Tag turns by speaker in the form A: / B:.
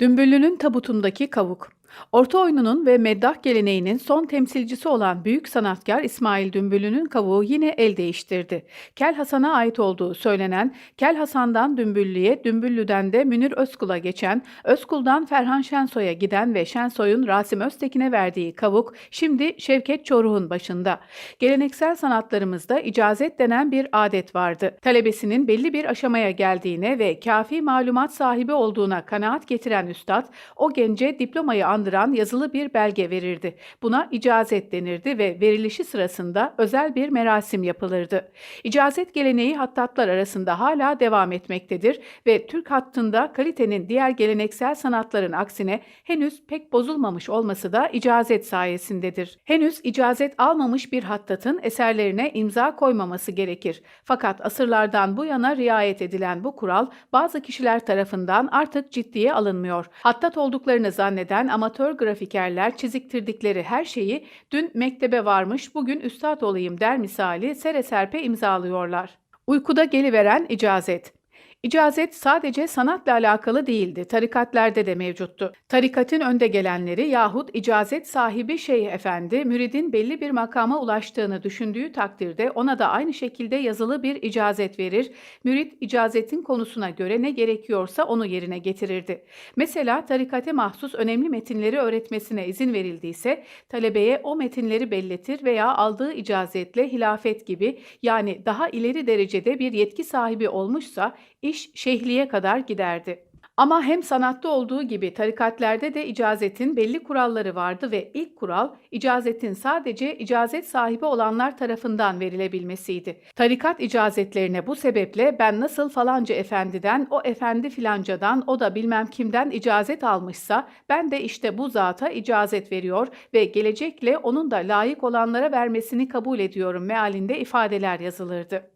A: Dümbüllü'nün tabutundaki kavuk. Orta oyununun ve meddah geleneğinin son temsilcisi olan büyük sanatkar İsmail Dümbüllü'nün kavuğu yine el değiştirdi. Kel Hasan'a ait olduğu söylenen, Kel Hasan'dan Dümbüllü'ye, Dümbüllü'den de Münir Özkul'a geçen, Özkul'dan Ferhan Şensoy'a giden ve Şensoy'un Rasim Öztekin'e verdiği kavuk şimdi Şevket Çoruh'un başında. Geleneksel sanatlarımızda icazet denen bir adet vardı. Talebesinin belli bir aşamaya geldiğine ve kafi malumat sahibi olduğuna kanaat getiren üstad, o gence diplomayı andıran yazılı bir belge verirdi. Buna icazet denirdi ve verilişi sırasında özel bir merasim yapılırdı. İcazet geleneği hattatlar arasında hala devam etmektedir ve Türk hattında kalitenin diğer geleneksel sanatların aksine henüz pek bozulmamış olması da icazet sayesindedir. Henüz icazet almamış bir hattatın eserlerine imza koymaması gerekir. Fakat asırlardan bu yana riayet edilen bu kural bazı kişiler tarafından artık ciddiye alınmıyor. Hattat olduklarını zanneden amatör grafikerler çiziktirdikleri her şeyi dün mektebe varmış bugün üstad olayım der misali sere serpe imzalıyorlar. Uykuda geliveren icazet. İcazet sadece sanatla alakalı değildi, tarikatlerde de mevcuttu. Tarikatın önde gelenleri yahut icazet sahibi şeyh efendi, müridin belli bir makama ulaştığını düşündüğü takdirde ona da aynı şekilde yazılı bir icazet verir, mürid icazetin konusuna göre ne gerekiyorsa onu yerine getirirdi. Mesela tarikate mahsus önemli metinleri öğretmesine izin verildiyse, talebeye o metinleri belletir veya aldığı icazetle hilafet gibi yani daha ileri derecede bir yetki sahibi olmuşsa iş şeyhliğe kadar giderdi. Ama hem sanatta olduğu gibi tarikatlerde de icazetin belli kuralları vardı ve ilk kural icazetin sadece icazet sahibi olanlar tarafından verilebilmesiydi. Tarikat icazetlerine bu sebeple ben nasıl falanca efendiden, o efendi filancadan, o da bilmem kimden icazet almışsa ben de işte bu zata icazet veriyor ve gelecekle onun da layık olanlara vermesini kabul ediyorum mealinde ifadeler yazılırdı.